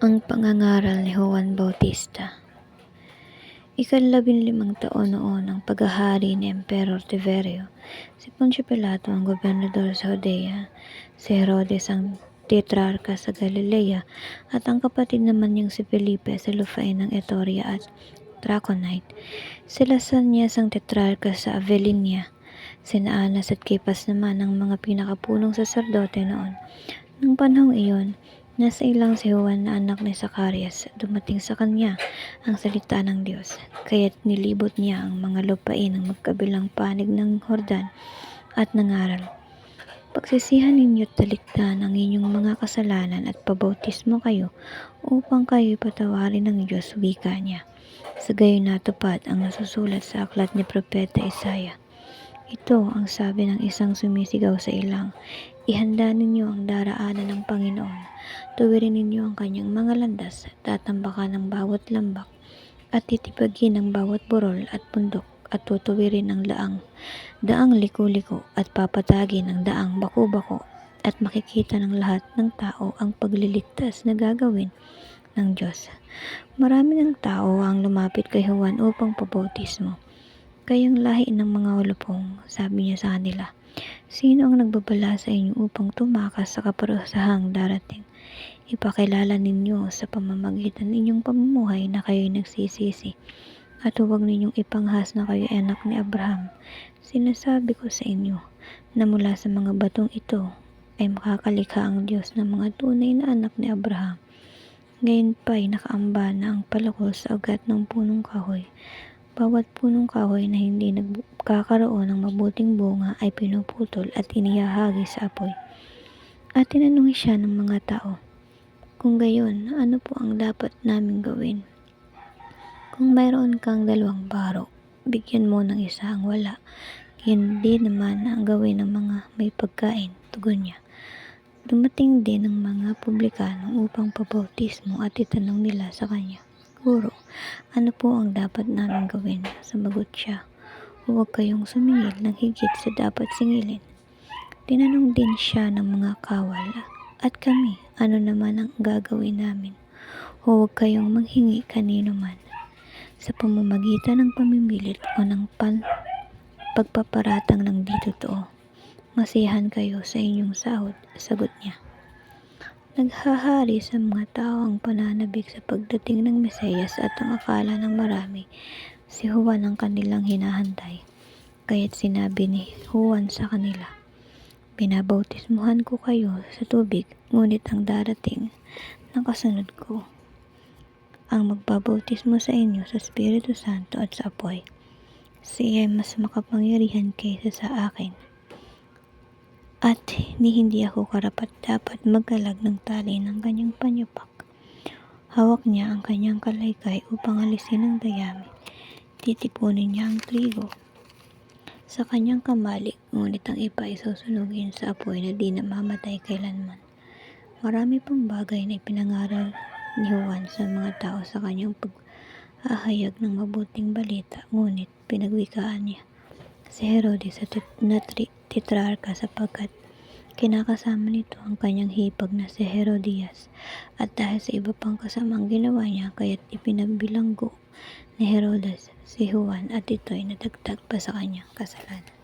Ang pangangaral ni Juan Bautista Ikalabinlimang taon noon ang paghahari ni Emperor Tiberio, si Poncio Pilato ang gobernador sa Judea, si Herodes ang tetrarka sa Galilea, at ang kapatid naman niyang si Felipe sa lupain ng Etoria at Traconite. Sila Sanyas ang tetrarka sa Avelinia, sina Anas at Kepas naman ang mga pinakapunong saserdote noon. Nung panahong iyon, nasa ilang si Juan na anak ni Zacarias, dumating sa kanya ang salita ng Diyos, kaya't nilibot niya ang mga lupain ng magkabilang panig ng Hordan at nangaral. Pagsisihan ninyo't talikdan ang inyong mga kasalanan at pabautismo kayo upang kayo'y patawarin ng Diyos wika niya. Sa gayon natupad ang nasusulat sa aklat ni Propeta Isaya. Ito ang sabi ng isang sumisigaw sa ilang, Ihanda ninyo ang daraanan ng Panginoon. Tuwirin ninyo ang kanyang mga landas, tatambakan ng bawat lambak, at titipagin ang bawat burol at bundok, at tutuwirin ang laang, daang liko-liko, at papatagin ang daang bako-bako, at makikita ng lahat ng tao ang pagliligtas na gagawin ng Diyos. Marami ng tao ang lumapit kay Juan upang pabautismo. Kayang lahi ng mga ulupong, sabi niya sa kanila, Sino ang nagbabala sa inyo upang tumakas sa kaparusahang darating? Ipakilala ninyo sa pamamagitan inyong pamumuhay na kayo'y nagsisisi at huwag ninyong ipanghas na kayo anak ni Abraham. Sinasabi ko sa inyo na mula sa mga batong ito ay makakalikha ang Diyos ng mga tunay na anak ni Abraham. Ngayon pa'y nakaamba na ang palakol sa ugat ng punong kahoy. Bawat punong kahoy na hindi nagkakaroon ng mabuting bunga ay pinuputol at inihahagi sa apoy. At tinanong siya ng mga tao, kung gayon, ano po ang dapat namin gawin? Kung mayroon kang dalawang baro, bigyan mo ng isa ang wala. Hindi naman ang gawin ng mga may pagkain, tugon niya. Dumating din ang mga publikano upang pabautismo at itanong nila sa kanya, Guro, ano po ang dapat namin gawin? Sumagot siya, huwag kayong sumingil ng higit sa dapat singilin. Tinanong din siya ng mga kawal, at kami, ano naman ang gagawin namin? Huwag kayong manghingi kanino man sa pamamagitan ng pamimilit o ng pan pagpaparatang ng di totoo. Masiyahan kayo sa inyong sahod, sagot niya. Naghahari sa mga tao ang pananabik sa pagdating ng Mesiyas at ang akala ng marami, si Juan ang kanilang hinahantay. Kaya't sinabi ni Juan sa kanila, Binabautismuhan ko kayo sa tubig, ngunit ang darating ng kasunod ko ang magbabautismo sa inyo sa Espiritu Santo at sa apoy. Siya ay mas makapangyarihan kaysa sa akin. At ni hindi ako karapat dapat magkalag ng tali ng kanyang panyupak. Hawak niya ang kanyang kalaykay upang alisin ang dayami. Titipunin niya ang trigo sa kanyang kamali, ngunit ang iba ay susunugin sa apoy na di namamatay kailanman. Marami pang bagay na ipinangaral ni Juan sa mga tao sa kanyang pag-ahayag ng mabuting balita, ngunit pinagwikaan niya si Herodes sa tit na titrarka sapagkat kinakasama nito ang kanyang hipag na si Herodias at dahil sa iba pang kasamang ginawa niya kaya't ipinabilanggo ni Herodes si Juan at ito'y nadagdag pa sa kanyang kasalanan.